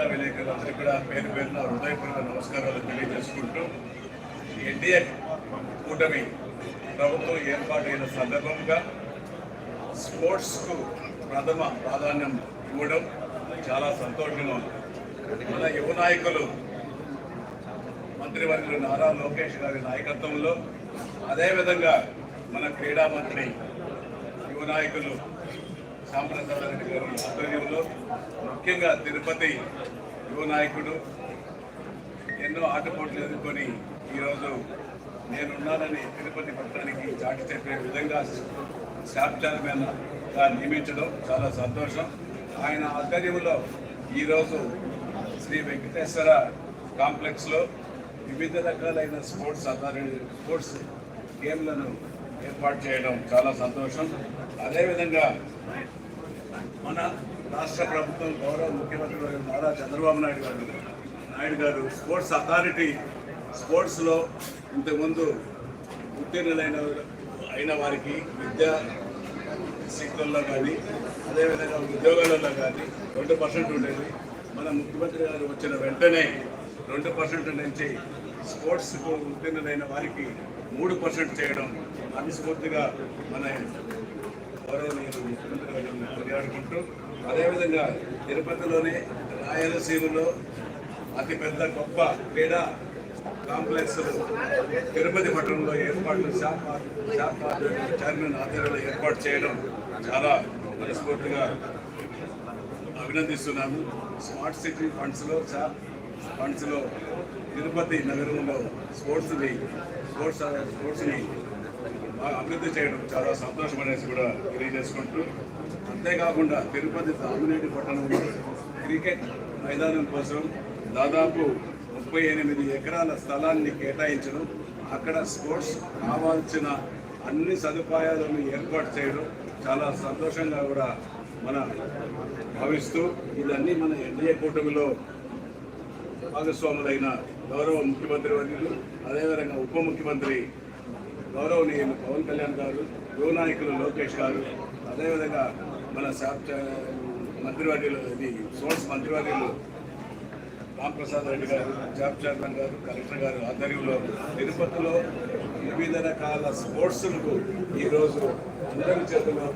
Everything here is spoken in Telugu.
పత్రికా విలేకరులందరికీ కూడా పేరు పేరున హృదయపూర్వక నమస్కారాలు తెలియజేసుకుంటూ ఎన్డీఏ కూటమి ప్రభుత్వం ఏర్పాటైన సందర్భంగా స్పోర్ట్స్కు ప్రథమ ప్రాధాన్యం ఇవ్వడం చాలా సంతోషంగా ఉంది. మన యువ నాయకులు మంత్రివర్యులు నారా లోకేష్ గారి నాయకత్వంలో అదేవిధంగా మన క్రీడా మంత్రి యువ నాయకులు సాంప్రదాయారెడ్డి గారి ఆధ్వర్యంలో ముఖ్యంగా తిరుపతి యువ నాయకుడు ఎన్నో ఆటపోట్లు ఎదుర్కొని ఈరోజు నేనున్నానని తిరుపతి పట్టణానికి చాటి చెప్పే విధంగా స్టాఫ్ దాన్ని నియమించడం చాలా సంతోషం. ఆయన ఆధ్వర్యంలో ఈరోజు శ్రీ వెంకటేశ్వర కాంప్లెక్స్లో వివిధ రకాలైన స్పోర్ట్స్ అథారిటీ స్పోర్ట్స్ గేమ్లను ఏర్పాటు చేయడం చాలా సంతోషం. అదేవిధంగా మన రాష్ట్ర ప్రభుత్వం గౌరవ ముఖ్యమంత్రి నారా చంద్రబాబు నాయుడు గారు నాయుడు గారు స్పోర్ట్స్ అథారిటీ స్పోర్ట్స్లో ఇంతకుముందు ఉత్తీర్ణులైన అయిన వారికి విద్యా శక్తుల్లో కానీ అదేవిధంగా ఉద్యోగాలలో కానీ రెండు పర్సెంట్ ఉండేది. మన ముఖ్యమంత్రి గారు వచ్చిన వెంటనే రెండు పర్సెంట్ నుంచి స్పోర్ట్స్కు ఉత్తీర్ణులైన వారికి మూడు పర్సెంట్ చేయడం అవిస్ఫూర్తిగా మన గౌరవనీయులు ముఖ్యమంత్రి కొనియాడుకుంటూ అదేవిధంగా తిరుపతిలోనే రాయలసీమలో అతిపెద్ద గొప్ప క్రీడా కాంప్లెక్స్ తిరుపతి పట్టణంలో ఏర్పాట్లు షాప్ షాప్ చైర్మన్ ఆధ్వర్యంలో ఏర్పాటు చేయడం చాలా మనస్ఫూర్తిగా అభినందిస్తున్నాను. స్మార్ట్ సిటీ ఫండ్స్లో షాప్ ఫండ్స్లో తిరుపతి నగరంలో స్పోర్ట్స్ని స్పోర్ట్స్ స్పోర్ట్స్ని అభివృద్ధి చేయడం చాలా సంతోషం అనేసి కూడా తెలియజేసుకుంటూ అంతేకాకుండా తిరుపతి తామినేటి పట్టణంలో క్రికెట్ మైదానం కోసం దాదాపు ముప్పై ఎనిమిది ఎకరాల స్థలాన్ని కేటాయించడం అక్కడ స్పోర్ట్స్ కావాల్సిన అన్ని సదుపాయాలను ఏర్పాటు చేయడం చాలా సంతోషంగా కూడా మన భావిస్తూ ఇదన్నీ మన ఎన్డీఏ కూటమిలో భాగస్వాములైన గౌరవ ముఖ్యమంత్రి వర్యులు అదేవిధంగా ఉప ముఖ్యమంత్రి గౌరవనీయులు పవన్ కళ్యాణ్ గారు యువ నాయకులు లోకేష్ గారు అదేవిధంగా మన శాప్ మంత్రివర్యులు ఇది స్పోర్ట్స్ మంత్రివర్యులు రాంప్రసాద్ రెడ్డి గారు జాబ్ చైర్మన్ గారు కలెక్టర్ గారు ఆధ్వర్యంలో తిరుపతిలో వివిధ రకాల స్పోర్ట్స్లకు ఈరోజు అందరి చేతుల్లో